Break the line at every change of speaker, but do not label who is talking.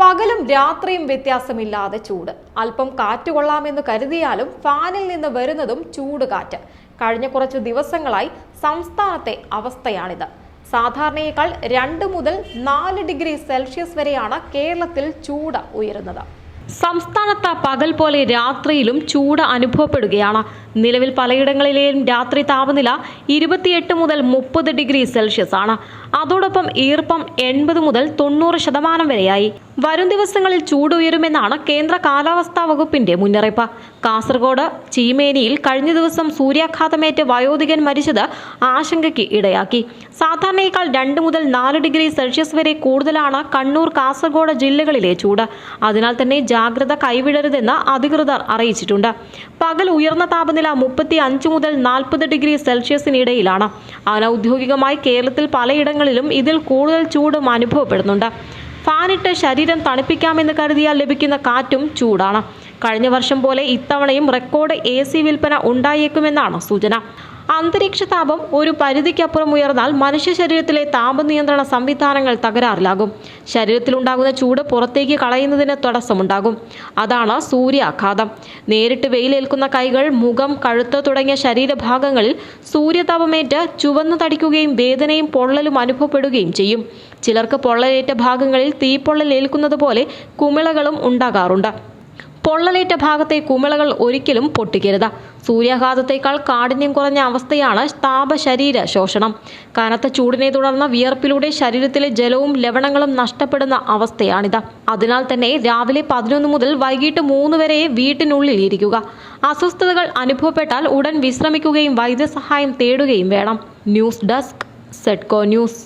പകലും രാത്രിയും വ്യത്യാസമില്ലാതെ ചൂട്. അല്പം കാറ്റ് കൊള്ളാമെന്ന് കരുതിയാലും ഫാനിൽ നിന്ന് വരുന്നതും ചൂട് കാറ്റ്. കഴിഞ്ഞ കുറച്ച് ദിവസങ്ങളായി സംസ്ഥാനത്തെ അവസ്ഥയാണിത്. സാധാരണയേക്കാൾ രണ്ട് മുതൽ നാല് ഡിഗ്രി സെൽഷ്യസ് വരെയാണ് കേരളത്തിൽ ചൂട് ഉയരുന്നത്. സംസ്ഥാനത്ത് പകൽ പോലെ രാത്രിയിലും ചൂട് അനുഭവപ്പെടുകയാണ്. നിലവിൽ പലയിടങ്ങളിലെയും രാത്രി താപനില ഇരുപത്തിയെട്ട് മുതൽ മുപ്പത് ഡിഗ്രി സെൽഷ്യസ് ആണ്. അതോടൊപ്പം ഈർപ്പം എൺപത് മുതൽ തൊണ്ണൂറ് ശതമാനം വരെയായി. വരും ദിവസങ്ങളിൽ ചൂട് ഉയരുമെന്നാണ് കേന്ദ്ര കാലാവസ്ഥാ വകുപ്പിന്റെ മുന്നറിയിപ്പ്. കാസർഗോഡ് ചീമേനിയിൽ കഴിഞ്ഞ ദിവസം സൂര്യാഘാതമേറ്റ് വയോധികൻ മരിച്ചത് ആശങ്കയ്ക്ക് ഇടയാക്കി. സാധാരണയേക്കാൾ രണ്ട് മുതൽ നാല് ഡിഗ്രി സെൽഷ്യസ് വരെ കൂടുതലാണ് കണ്ണൂർ കാസർഗോഡ് ജില്ലകളിലെ ചൂട്. അതിനാൽ തന്നെ ജാഗ്രത കൈവിടരുതെന്ന് അധികൃതർ അറിയിച്ചിട്ടുണ്ട്. പകൽ ഉയർന്ന താപനില മുപ്പത്തി അഞ്ച് മുതൽ നാൽപ്പത് ഡിഗ്രി സെൽഷ്യസിനിടയിലാണ്. അനൌദ്യോഗികമായി കേരളത്തിൽ പലയിടങ്ങളിലും ഇതിൽ കൂടുതൽ ചൂടും അനുഭവപ്പെടുന്നുണ്ട്. ഫാനിട്ട് ശരീരം തണുപ്പിക്കാമെന്ന് കരുതിയാൽ ലഭിക്കുന്ന കാറ്റും ചൂടാണ്. കഴിഞ്ഞ വർഷം പോലെ ഇത്തവണയും റെക്കോർഡ് എ സി വിൽപ്പന ഉണ്ടായേക്കുമെന്നാണ് സൂചന. അന്തരീക്ഷ താപം ഒരു പരിധിക്കപ്പുറം ഉയർന്നാൽ മനുഷ്യ ശരീരത്തിലെ താപനിയന്ത്രണ സംവിധാനങ്ങൾ തകരാറിലാകും. ശരീരത്തിലുണ്ടാകുന്ന ചൂട് പുറത്തേക്ക് കളയുന്നതിന് തടസ്സമുണ്ടാകും. അതാണ് സൂര്യാഘാതം. നേരിട്ട് വെയിലേൽക്കുന്ന കൈകൾ മുഖം കഴുത്ത് തുടങ്ങിയ ശരീരഭാഗങ്ങളിൽ സൂര്യതാപമേറ്റ് ചുവന്നു തടിക്കുകയും വേദനയും പൊള്ളലും അനുഭവപ്പെടുകയും ചെയ്യും. ചിലർക്ക് പൊള്ളലേറ്റ ഭാഗങ്ങളിൽ തീപ്പൊള്ളൽ ഏൽക്കുന്നത് പോലെ കുമിളകളും ഉണ്ടാകാറുണ്ട്. പൊള്ളലേറ്റ ഭാഗത്തെ കുമിളകൾ ഒരിക്കലും പൊട്ടിക്കരുത്. സൂര്യാഘാതത്തേക്കാൾ കാഠിന്യം കുറഞ്ഞ അവസ്ഥയാണ് താപശരീര ശോഷണം. കനത്ത ചൂടിനെ തുടർന്ന് വിയർപ്പിലൂടെ ശരീരത്തിലെ ജലവും ലവണങ്ങളും നഷ്ടപ്പെടുന്ന അവസ്ഥയാണിത്. അതിനാൽ തന്നെ രാവിലെ പതിനൊന്ന് മുതൽ വൈകിട്ട് മൂന്ന് വരെ വീട്ടിനുള്ളിൽ ഇരിക്കുക. അസ്വസ്ഥതകൾ അനുഭവപ്പെട്ടാൽ ഉടൻ വിശ്രമിക്കുകയും വൈദ്യസഹായം തേടുകയും വേണം. ന്യൂസ് ഡെസ്ക് സെഡ്കോ ന്യൂസ്.